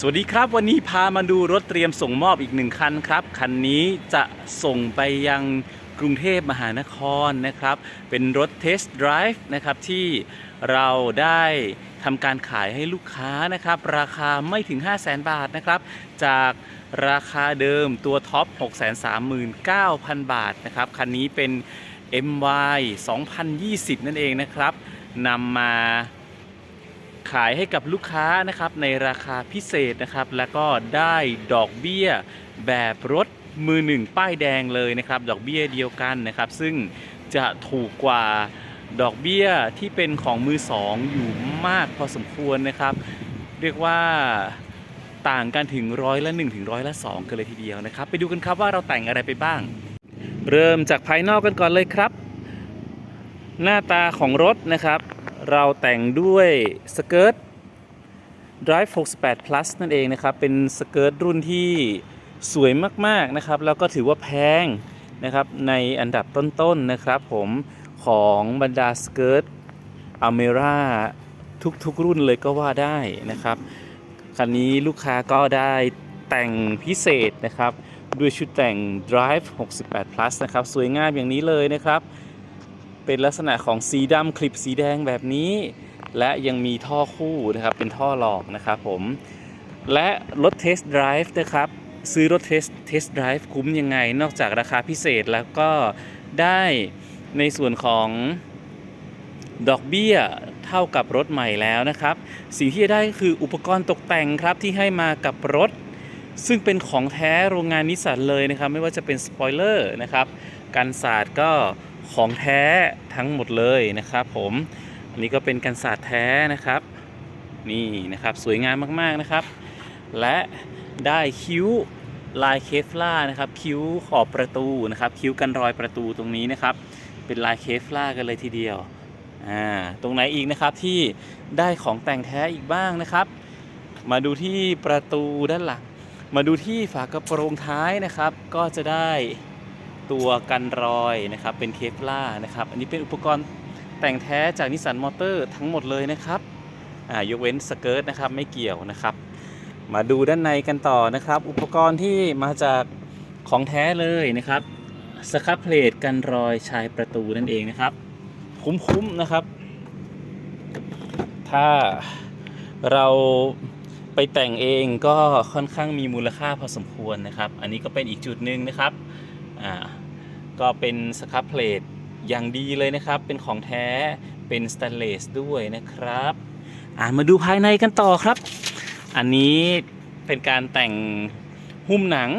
สวัสดีครับวันนี้พามาดูรถเตรียมส่งมอบอีกหนึ่งคันครับ คันนี้จะส่งไปยังกรุงเทพมหานครนะครับ เป็นรถเทสต์ไดรฟ์นะครับที่เราได้ทำการขายให้ลูกค้านะครับ ราคาไม่ถึง 5 0 0แสนบาทนะครับ จากราคาเดิมตัวท็อป 639,000 บาทนะครับ คันนี้เป็น MY 2020 นั่นเองนะครับนำมา ขายให้กับลูกค้านะครับในราคาพิเศษนะครับ แล้วก็ได้ดอกเบี้ยแบบรถมือหนึ่งป้ายแดงเลยนะครับ ดอกเบี้ยเดียวกันนะครับ ซึ่งจะถูกกว่าดอกเบี้ยที่เป็นของมือสองอยู่มากพอสมควรนะครับ เรียกว่าต่างกันถึงร้อยละ1ถึงร้อยละ2กันเลยทีเดียวนะครับ ไปดูกันครับว่าเราแต่งอะไรไปบ้าง เริ่มจากภายนอกกันก่อนเลยครับ หน้าตาของรถนะครับ เราแต่งด้วยสเกิร์ต Drive 68 plus นั่นเองนะครับ เป็นสเกิร์ตรุ่นที่สวยมากๆนะครับ แล้วก็ถือว่าแพงนะครับในอันดับต้นๆนะครับผมของบรรดาสเกิร์ตอเมร่าทุกๆ รุ่นเลยก็ว่าได้นะครับ คันนี้ลูกค้าก็ได้แต่งพิเศษนะครับ ด้วยชุดแต่ง Drive 68 plus นะครับ สวยงามอย่างนี้เลยนะครับ เป็นลักษณะของสีดำคลิปสีแดงแบบนี้ และยังมีท่อคู่นะครับเป็นท่อหลอกนะครับผม และรถเทสต์ไดรฟ์นะครับซื้อรถเทสเทสต์ไดรฟ์คุ้มยังไง นอกจากราคาพิเศษแล้วก็ได้ในส่วนของดอกเบี้ยเท่ากับรถใหม่แล้วนะครับ สิ่งที่จะได้คืออุปกรณ์ตกแต่งครับที่ให้มากับรถ ซึ่งเป็นของแท้โรงงานนิสสันเลยนะครับ ไม่ว่าจะเป็นสปอยเลอร์นะครับกันศาสตร์ก็ ของแท้ทั้งหมดเลยนะครับ ผมอันนี้ก็เป็นกันศาสตร์แท้นะครับ นี่นะครับสวยงามมากๆนะครับ และได้คิ้วลายเคฟล่านะครับ คิ้วขอบประตูนะครับ คิ้วกันรอยประตูตรงนี้นะครับ เป็นลายเคฟล่ากันเลยทีเดียวอ่าตรงไหนอีกนะครับที่ได้ของแต่งแท้อีกบ้างนะครับ มาดูที่ประตูด้านหลัง มาดูที่ฝากระโปรงท้ายนะครับ ก็จะได้ ตัวกันรอยนะครับ เป็นเคฟล่านะครับ อันนี้เป็นอุปกรณ์แต่งแท้จากนิสสันมอเตอร์ทั้งหมดเลยนะครับอ่ายกเว้นสเกิร์ตนะครับไม่เกี่ยวนะครับ มาดูด้านในกันต่อนะครับ อุปกรณ์ที่มาจากของแท้เลยนะครับสครับเพลทกันรอยชายประตูนั่นเองนะครับ คุ้มๆนะครับ ถ้าเราไปแต่งเองก็ค่อนข้างมีมูลค่าพอสมควรนะครับ อันนี้ก็เป็นอีกจุดหนึ่งนะครับ อ่าก็เป็นสครับเพลทอย่างดีเลยนะครับ เป็นของแท้เป็นสแตนเลสด้วยนะครับอ่ามาดูภายในกันต่อครับ อันนี้เป็นการแต่งหุ้มหนัง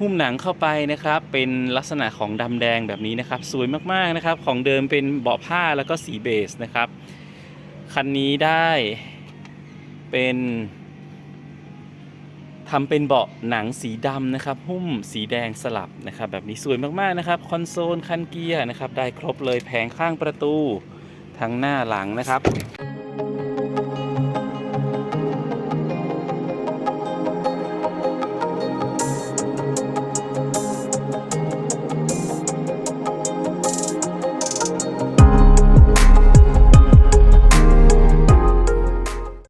หุ้มหนังเข้าไปนะครับ เป็นลักษณะของดำแดงแบบนี้นะครับ สวยมากๆนะครับ ของเดิมเป็นเบาะผ้าแล้วก็สีเบสนะครับ คันนี้ได้เป็น ทำเป็นเบาะหนังสีดำนะครับหุ้มสีแดงสลับนะครับแบบนี้สวยมากๆนะครับคอนโซลคันเกียร์นะครับได้ครบเลยแผงข้างประตูทั้งหน้าหลังนะครับ